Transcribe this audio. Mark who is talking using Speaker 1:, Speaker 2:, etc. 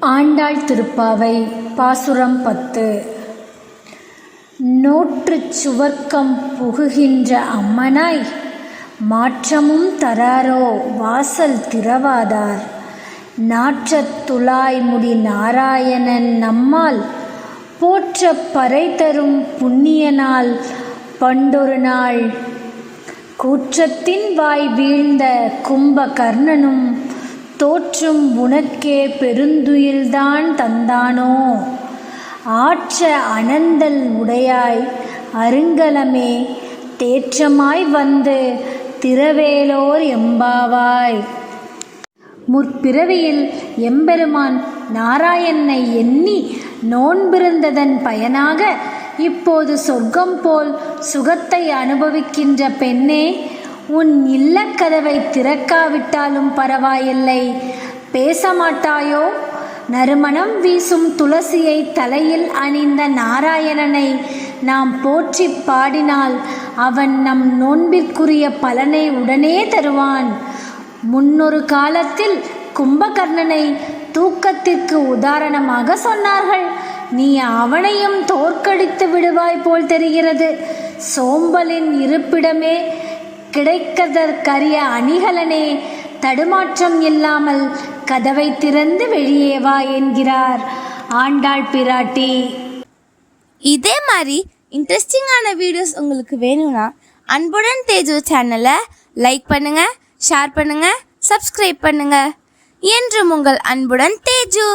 Speaker 1: ஆண்டாள் திருப்பாவை பாசுரம் பத்து. நோற்றுச் சுவர்க்கம் புகுகின்ற அம்மனாய் மாற்றமும் தராரோ வாசல் திறவாதார். நாற்றத் துழாய்முடி நாராயணன் நம்மால் போற்றப் பறை தரும் புண்ணியனால் பண்டொரு நாள். கூற்றத்தின் வாய் வீழ்ந்த கும்பகர்ணனும் தோற்றும் உனக்கே பெருந்துயில்தான் தந்தானோ? ஆற்ற அனந்தல் உடையாய் அருங்கலமே தேற்றமாய் வந்து திரவேலோர் எம்பாவாய். முற்பிறவியில் எம்பெருமான் நாராயணனை எண்ணி நோன்பிருந்ததன் பயனாக இப்போது சொர்க்கம் போல் சுகத்தை அனுபவிக்கின்ற பெண்ணே உன் இல்லக்கதவை திறக்காவிட்டாலும் பரவாயில்லை. பேச மாட்டாயோ நறுமணம் வீசும் துளசியை தலையில் அணிந்த நாராயணனை நாம் போற்றி பாடினால் அவன் நம் நோன்பிற்குரிய பலனை உடனே தருவான். முன்னொரு காலத்தில் கும்பகர்ணனை தூக்கத்திற்கு உதாரணமாக சொன்னார்கள். நீ அவனையும் தோற்கடித்து விடுவாய் போல் தெரிகிறது. சோம்பலின் இருப்பிடமே கிடைக்கதற்கரிய அணிகலனே தடுமாற்றம் இல்லாமல் கதவை திறந்து வெளியே வா என்கிறார் ஆண்டாள் பிராட்டி.
Speaker 2: இதே மாதிரி இன்ட்ரெஸ்டிங்கான வீடியோஸ் உங்களுக்கு வேணும்னா அன்புடன் தேஜு சேனலை லைக் பண்ணுங்க ஷேர் பண்ணுங்க சப்ஸ்கிரைப் பண்ணுங்க. என்றும் உங்கள் அன்புடன் தேஜு!